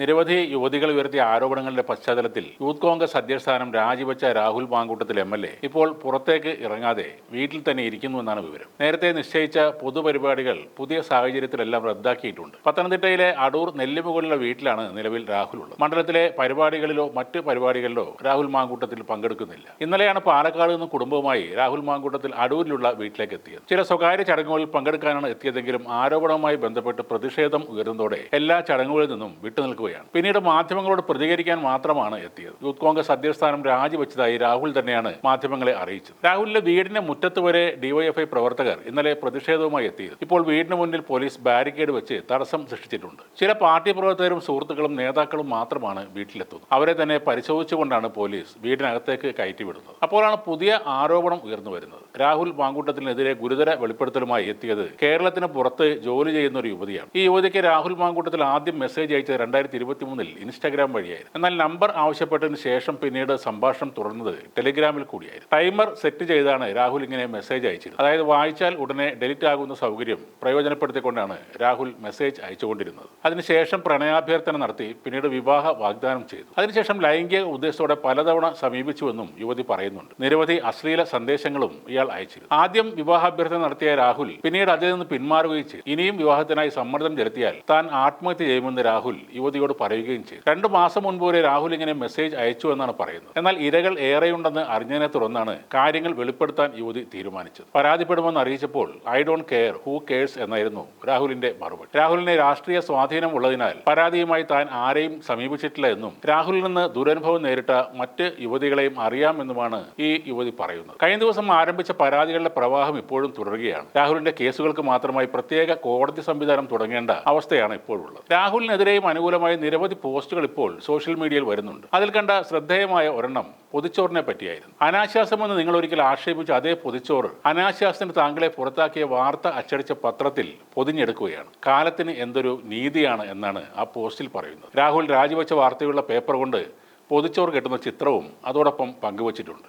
നിരവധി യുവതികൾ ഉയർത്തിയ ആരോപണങ്ങളുടെ പശ്ചാത്തലത്തിൽ യൂത്ത് കോൺഗ്രസ് അധ്യക്ഷ സ്ഥാനം രാജിവെച്ച Rahul Mamkootathil M L A. ഇപ്പോൾ പുറത്തേക്ക് ഇറങ്ങാതെ വീട്ടിൽ തന്നെ ഇരിക്കുന്നു എന്നാണ് വിവരം. നേരത്തെ നിശ്ചയിച്ച പൊതുപരിപാടികൾ പുതിയ സാഹചര്യത്തിലെല്ലാം റദ്ദാക്കിയിട്ടുണ്ട്. പത്തനംതിട്ടയിലെ അടൂർ നെല്ലിമുകളിലെ വീട്ടിലാണ് നിലവിൽ രാഹുൽ ഉള്ളത്. മണ്ഡലത്തിലെ പരിപാടികളിലോ മറ്റ് പരിപാടികളിലോ രാഹുൽ മാങ്കൂട്ടത്തിൽ പങ്കെടുക്കുന്നില്ല. ഇന്നലെയാണ് പാലക്കാട് നിന്ന് കുടുംബവുമായി രാഹുൽ മാങ്കൂട്ടത്തിൽ അടൂരിലുള്ള വീട്ടിലേക്ക് എത്തിയത്. ചില സ്വകാര്യ ചടങ്ങുകളിൽ പങ്കെടുക്കാനാണ് എത്തിയതെങ്കിലും ആരോപണവുമായി ബന്ധപ്പെട്ട് പ്രതിഷേധം ഉയരുന്നതോടെ എല്ലാ ചടങ്ങുകളിൽ നിന്നും വിട്ടുനിൽക്കുകയാണ് പിന്നീട് മാധ്യമങ്ങളോട് പ്രതികരിക്കാൻ മാത്രമാണ് എത്തിയത്. യൂത്ത് കോൺഗ്രസ് അധ്യസ്ഥാനം രാജിവെച്ചതായി രാഹുൽ തന്നെയാണ് മാധ്യമങ്ങളെ അറിയിച്ചത്. രാഹുലിന്റെ വീടിന്റെ മുറ്റത്ത് വരെ ഡിവൈഎഫ്ഐ പ്രവർത്തകർ ഇന്നലെ പ്രതിഷേധവുമായി എത്തിയത് ഇപ്പോൾ വീടിന് മുന്നിൽ പോലീസ് ബാരിക്കേഡ് വെച്ച് തടസ്സം സൃഷ്ടിച്ചിട്ടുണ്ട്. ചില പാർട്ടി പ്രവർത്തകരും സുഹൃത്തുക്കളും നേതാക്കളും മാത്രമാണ് വീട്ടിലെത്തുന്നത്. അവരെ തന്നെ പരിശോധിച്ചുകൊണ്ടാണ് പോലീസ് വീടിനകത്തേക്ക് കയറ്റിവിടുന്നത്. അപ്പോഴാണ് പുതിയ ആരോപണം ഉയർന്നു വരുന്നത്. രാഹുൽ മാങ്കൂട്ടത്തിനെതിരെ ഗുരുതര വെളിപ്പെടുത്തലുമായി എത്തിയത് കേരളത്തിന് പുറത്ത് ജോലി ചെയ്യുന്ന ഒരു യുവതിയാണ്. ഈ യുവതിക്ക് രാഹുൽ മാങ്കൂട്ടത്തിൽ ആദ്യം മെസ്സേജ് അയച്ചത് രണ്ടായിരത്തി ഇരുപത്തി മൂന്നിൽ ഇൻസ്റ്റാഗ്രാം വഴിയായിരുന്നു. എന്നാൽ നമ്പർ ആവശ്യപ്പെട്ടതിന് ശേഷം പിന്നീട് സംഭാഷണം തുടർന്നത് ടെലിഗ്രാമിൽ കൂടിയായിരുന്നു. ടൈമർ സെറ്റ് ചെയ്താണ് രാഹുൽ ഇങ്ങനെ മെസ്സേജ് അയച്ചത് അതായത് വായിച്ചാൽ ഉടനെ ഡെലിറ്റ് ആകുന്ന സൗകര്യം പ്രയോജനപ്പെടുത്തിക്കൊണ്ടാണ് രാഹുൽ മെസ്സേജ് അയച്ചുകൊണ്ടിരുന്നത്. അതിനുശേഷം പ്രണയാഭ്യർത്ഥന നടത്തി പിന്നീട് വിവാഹ വാഗ്ദാനം ചെയ്തു. അതിനുശേഷം ലൈംഗിക ഉദ്ദേശത്തോടെ പലതവണ സമീപിച്ചുവെന്നും യുവതി പറയുന്നുണ്ട്. നിരവധി അശ്ലീല സന്ദേശങ്ങളും ഇയാൾ അയച്ചിരുന്നു. ആദ്യം വിവാഹാഭ്യർത്ഥന നടത്തിയ രാഹുൽ പിന്നീട് അതിൽ നിന്ന് പിന്മാറുകയും ചെയ്തു. ഇനിയും വിവാഹത്തിനായി സമ്മർദ്ദം ചെലുത്തിയാൽ താൻ ആത്മഹത്യ ചെയ്യുമെന്ന് രാഹുൽ യുവതിയോട് പറയുകയും ചെയ്തു. രണ്ടു മാസം മുൻപ് വരെ രാഹുൽ ഇങ്ങനെ മെസ്സേജ് അയച്ചു എന്നാണ് പറയുന്നത്. എന്നാൽ ഇരകൾ ഏറെയുണ്ടെന്ന് അറിഞ്ഞതിനെ തുടർന്നാണ് കാര്യങ്ങൾ വെളിപ്പെടുത്താൻ യുവതി തീരുമാനിച്ചത്. പരാതിപ്പെടുമെന്ന് അറിയിച്ചപ്പോൾ I don't care who cares എന്നായിരുന്നു രാഹുലിന്റെ മറുപടി. രാഹുലിന് രാഷ്ട്രീയ സ്വാധീനം ഉള്ളതിനാൽ പരാതിയുമായി താൻ ആരെയും സമീപിച്ചിട്ടില്ല എന്നും രാഹുലിൽ നിന്ന് ദുരനുഭവം നേരിട്ട മറ്റ് യുവതികളെയും അറിയാമെന്നുമാണ് ഈ യുവതി പറയുന്നത്. കഴിഞ്ഞ ദിവസം ആരംഭിച്ച പരാതികളുടെ പ്രവാഹം ഇപ്പോഴും തുടരുകയാണ്. രാഹുലിന്റെ കേസുകൾക്ക് മാത്രമായി പ്രത്യേക കോടതി സംവിധാനം തുടങ്ങേണ്ട അവസ്ഥയാണ് ഇപ്പോഴുള്ളത്. രാഹുലിനെതിരെയും അനുകൂലമായ നിരവധി പോസ്റ്റുകൾ ഇപ്പോൾ സോഷ്യൽ മീഡിയയിൽ വരുന്നുണ്ട്. അതിൽ കണ്ട ശ്രദ്ധേയമായ ഒരെണ്ണം പൊതിച്ചോറിനെ പറ്റിയായിരുന്നു. അനാശാസമെന്ന് നിങ്ങൾ ഒരിക്കൽ ആക്ഷേപിച്ച അതേ പൊതിച്ചോറ് അനാശാസത്തിന് താങ്കളെ പുറത്താക്കിയ വാർത്ത അച്ചടിച്ച പത്രത്തിൽ പൊതിഞ്ഞെടുക്കുകയാണ്. കാലത്തിന് എന്തൊരു നീതിയാണ് എന്നാണ് ആ പോസ്റ്റിൽ പറയുന്നത്. രാഹുൽ രാജിവെച്ച വാർത്തയുള്ള പേപ്പർ കൊണ്ട് പൊതിച്ചോറ് കെട്ടുന്ന ചിത്രവും അതോടൊപ്പം പങ്കുവച്ചിട്ടുണ്ട്.